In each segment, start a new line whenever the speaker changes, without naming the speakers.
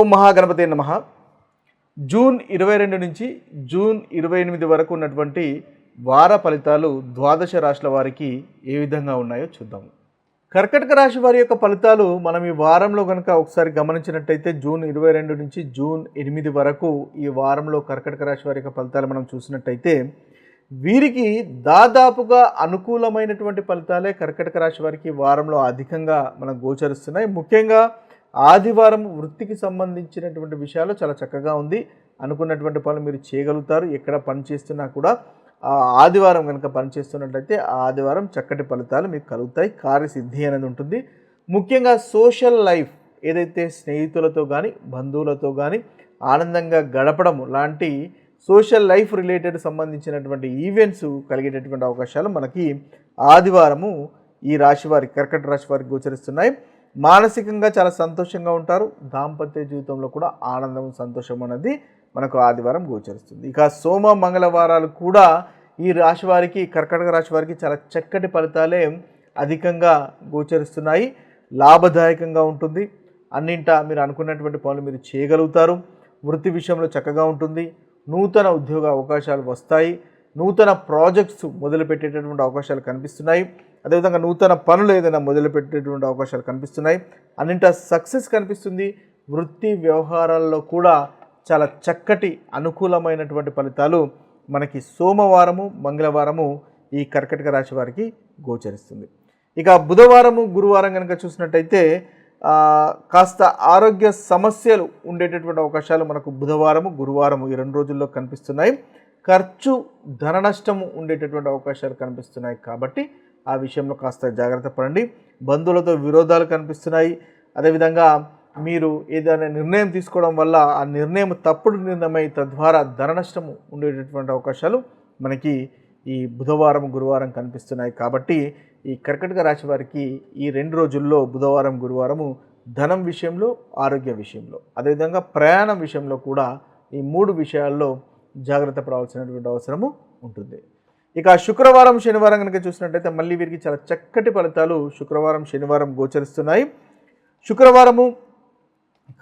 ఓం మహాగణపతి నమ. జూన్ ఇరవై రెండు నుంచి జూన్ ఇరవై ఎనిమిది వరకు ఉన్నటువంటి వార ఫలితాలు ద్వాదశ రాశుల వారికి ఏ విధంగా ఉన్నాయో చూద్దాం. కర్కటక రాశి వారి యొక్క ఫలితాలు మనం ఈ వారంలో కనుక ఒకసారి గమనించినట్టయితే జూన్ ఇరవై రెండు నుంచి జూన్ ఎనిమిది వరకు ఈ వారంలో కర్కటక రాశి వారి యొక్క ఫలితాలు మనం చూసినట్టయితే వీరికి దాదాపుగా అనుకూలమైనటువంటి ఫలితాలే కర్కటక రాశి వారికి వారంలో అధికంగా మనకు గోచరిస్తున్నాయి. ముఖ్యంగా ఆదివారం వృత్తికి సంబంధించినటువంటి విషయాలు చాలా చక్కగా ఉంది. అనుకున్నటువంటి పనులు మీరు చేయగలుగుతారు. ఎక్కడ పని చేస్తున్నా కూడా ఆదివారం కనుక పనిచేస్తున్నట్లయితే ఆదివారం చక్కటి ఫలితాలు మీకు కలుగుతాయి. కార్యసిద్ధి అనేది ఉంటుంది. ముఖ్యంగా సోషల్ లైఫ్ ఏదైతే స్నేహితులతో కానీ బంధువులతో కానీ ఆనందంగా గడపడం లాంటి సోషల్ లైఫ్ రిలేటెడ్ సంబంధించినటువంటి ఈవెంట్స్ కలిగేటటువంటి అవకాశాలు మనకి ఆదివారము ఈ రాశి వారి కర్కట రాశి వారికి గోచరిస్తున్నాయి. మానసికంగా చాలా సంతోషంగా ఉంటారు. దాంపత్య జీవితంలో కూడా ఆనందం సంతోషం అనేది మనకు ఆదివారం గోచరిస్తుంది. ఇక సోమ మంగళవారాలు కూడా ఈ రాశి వారికి కర్కటక రాశి వారికి చాలా చక్కటి ఫలితాలే అధికంగా గోచరిస్తున్నాయి. లాభదాయకంగా ఉంటుంది. అన్నింట మీరు అనుకున్నటువంటి పనులు మీరు చేయగలుగుతారు. వృత్తి విషయంలో చక్కగా ఉంటుంది. నూతన ఉద్యోగ అవకాశాలు వస్తాయి. నూతన ప్రాజెక్ట్స్ మొదలుపెట్టేటటువంటి అవకాశాలు కనిపిస్తున్నాయి. అదేవిధంగా నూతన పనులు ఏదైనా మొదలుపెట్టేటువంటి అవకాశాలు కనిపిస్తున్నాయి. అన్నింట సక్సెస్ కనిపిస్తుంది. వృత్తి వ్యవహారాల్లో కూడా చాలా చక్కటి అనుకూలమైనటువంటి ఫలితాలు మనకి సోమవారము మంగళవారము ఈ కర్కటక రాశి వారికి గోచరిస్తుంది. ఇక బుధవారము గురువారం కనుక చూసినట్టయితే కాస్త ఆరోగ్య సమస్యలు ఉండేటటువంటి అవకాశాలు మనకు బుధవారము గురువారము ఈ రెండు రోజుల్లో కనిపిస్తున్నాయి. ఖర్చు ధన నష్టము ఉండేటటువంటి అవకాశాలు కనిపిస్తున్నాయి కాబట్టి ఆ విషయంలో కాస్త జాగ్రత్త పడండి. బంధువులతో విరోధాలు కనిపిస్తున్నాయి. అదేవిధంగా మీరు ఏదైనా నిర్ణయం తీసుకోవడం వల్ల ఆ నిర్ణయం తప్పుడు నిర్ణయమై తద్వారా ధన నష్టము ఉండేటటువంటి అవకాశాలు మనకి ఈ బుధవారం గురువారం కనిపిస్తున్నాయి. కాబట్టి ఈ కర్కటక రాశి వారికి ఈ రెండు రోజుల్లో బుధవారం గురువారము ధనం విషయంలో ఆరోగ్య విషయంలో అదేవిధంగా ప్రయాణం విషయంలో కూడా ఈ మూడు విషయాల్లో జాగ్రత్త పడవలసినటువంటి అవసరము ఉంటుంది. ఇక శుక్రవారం శనివారం కనుక చూసినట్టయితే మళ్ళీ వీరికి చాలా చక్కటి ఫలితాలు శుక్రవారం శనివారం గోచరిస్తున్నాయి. శుక్రవారము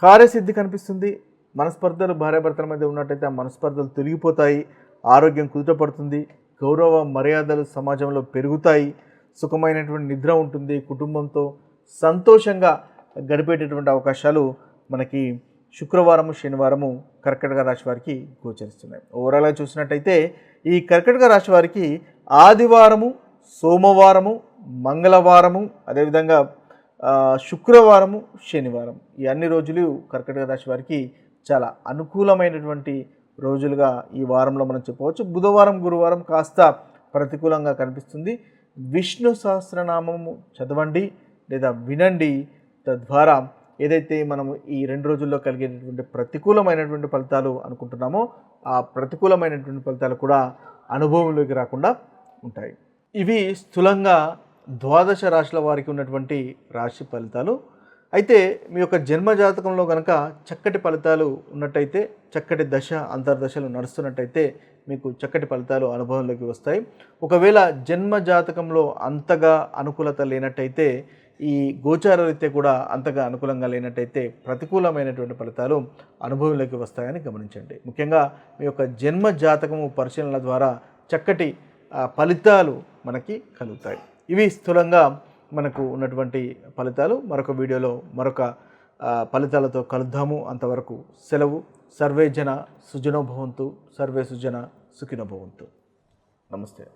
కార్యసిద్ధి కనిపిస్తుంది. మనస్పర్ధలు భార్యాభర్తల మధ్య ఉన్నట్టయితే ఆ మనస్పర్ధలు తొలగిపోతాయి. ఆరోగ్యం కుదుటపడుతుంది గౌరవ మర్యాదలు సమాజంలో పెరుగుతాయి. సుఖమైనటువంటి నిద్ర ఉంటుంది కుటుంబంతో. సంతోషంగా గడిపేటటువంటి అవకాశాలు మనకి శుక్రవారము శనివారము కర్కటక రాశి వారికి గోచరిస్తున్నాయి. ఓవరాల్గా చూసినట్టయితే ఈ కర్కటక రాశి వారికి ఆదివారము సోమవారము మంగళవారము అదేవిధంగా శుక్రవారము శనివారం ఈ అన్ని రోజులు కర్కటక రాశి వారికి చాలా అనుకూలమైనటువంటి రోజులుగా ఈ వారంలో మనం చెప్పవచ్చు. బుధవారం గురువారం కాస్త ప్రతికూలంగా కనిపిస్తుంది. విష్ణు సహస్రనామము చదవండి లేదా వినండి. తద్వారా ఏదైతే మనము ఈ రెండు రోజుల్లో కలిగేటటువంటి ప్రతికూలమైనటువంటి ఫలితాలు అనుకుంటున్నామో ఆ ప్రతికూలమైనటువంటి ఫలితాలు కూడా అనుభవంలోకి రాకుండా ఉంటాయి. ఇవి స్థూలంగా ద్వాదశ రాశుల వారికి ఉన్నటువంటి రాశి ఫలితాలు. అయితే మీ యొక్క జన్మ జాతకంలో కనుక చక్కటి ఫలితాలు ఉన్నట్టయితే చక్కటి దశ అంతర్దశలు నడుస్తున్నట్టయితే మీకు చక్కటి ఫలితాలు అనుభవంలోకి వస్తాయి. ఒకవేళ జన్మ జాతకంలో అంతగా అనుకూలత లేనట్టయితే ఈ గోచార రీత్యా కూడా అంతగా అనుకూలంగా లేనట్టయితే ప్రతికూలమైనటువంటి ఫలితాలు అనుభవంలోకి వస్తాయని గమనించండి. ముఖ్యంగా మీ యొక్క జన్మ జాతకము పరిశీలనల ద్వారా చక్కటి ఫలితాలు మనకి కలుగుతాయి. ఇవి స్థూలంగా మనకు ఉన్నటువంటి ఫలితాలు. మరొక వీడియోలో మరొక ఫలితాలతో కలుద్దాము. అంతవరకు సెలవు. సర్వే జన సుజనో భవంతు. సర్వే సుజన సుఖినోభవంతు నమస్తే.